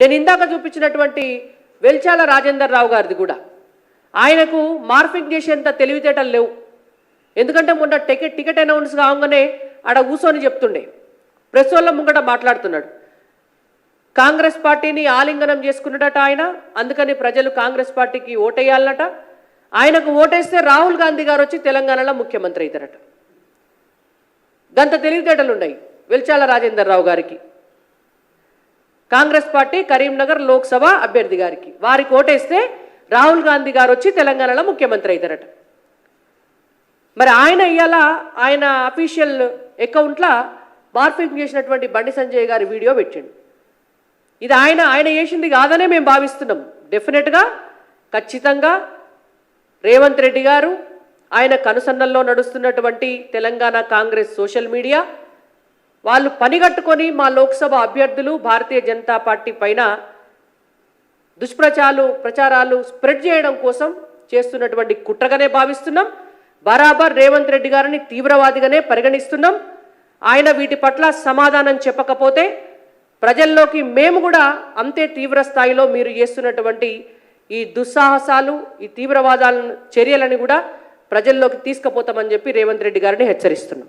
నేను ఇందాక చూపించినటువంటి వెల్చాల రాజేందర్ రావు గారిది కూడా. ఆయనకు మార్ఫింగ్ చేసేంత తెలివితేటలు లేవు. ఎందుకంటే మొన్న టికెట్ టికెట్ అనౌన్స్ కాగానే ఆడ కూర్చొని చెప్తుండే. ప్రెస్ వాళ్ళ ముంగట మాట్లాడుతున్నాడు. కాంగ్రెస్ పార్టీని ఆలింగనం చేసుకున్నట ఆయన అందుకని ప్రజలు కాంగ్రెస్ పార్టీకి ఓటేయాలన్నట. ఆయనకు ఓటేస్తే రాహుల్ గాంధీ గారు వచ్చి తెలంగాణలో ముఖ్యమంత్రి అవుతారట. గంత తెలివితేటలు ఉన్నాయి వెల్చాల రాజేందర్ రావు గారికి. కాంగ్రెస్ పార్టీ కరీంనగర్ లోక్సభ అభ్యర్థి గారికి. వారి కోటేస్తే రాహుల్ గాంధీ గారు వచ్చి తెలంగాణలో ముఖ్యమంత్రి అవుతారట మరి ఆయన ఇవాళ ఆయన అఫీషియల్ అకౌంట్లో బార్ఫింగ్ చేసినటువంటి బండి సంజయ్ గారి వీడియో పెట్టండి. ఇది ఆయన ఆయన చేసింది కాదనే మేము భావిస్తున్నాం. డెఫినెట్గా ఖచ్చితంగా రేవంత్ రెడ్డి గారు ఆయన కనుసన్నల్లో నడుస్తున్నటువంటి తెలంగాణ కాంగ్రెస్ సోషల్ మీడియా వాళ్ళు పనిగట్టుకొని మా లోక్సభ అభ్యర్థులు భారతీయ జనతా పార్టీ పైన దుష్ప్రచారాలు ప్రచారాలు స్ప్రెడ్ చేయడం కోసం చేస్తున్నటువంటి కుట్రగానే భావిస్తున్నాం. బరాబర్ రేవంత్ రెడ్డి గారిని తీవ్రవాదిగానే పరిగణిస్తున్నాం. ఆయన వీటి పట్ల సమాధానం చెప్పకపోతే ప్రజల్లోకి మేము కూడా అంతే తీవ్ర స్థాయిలో మీరు చేస్తున్నటువంటి ఈ దుస్సాహసాలు ఈ తీవ్రవాదాల చర్యలని కూడా ప్రజల్లోకి తీసుకుపోతామని చెప్పి రేవంత్ రెడ్డి గారిని హెచ్చరిస్తున్నాం.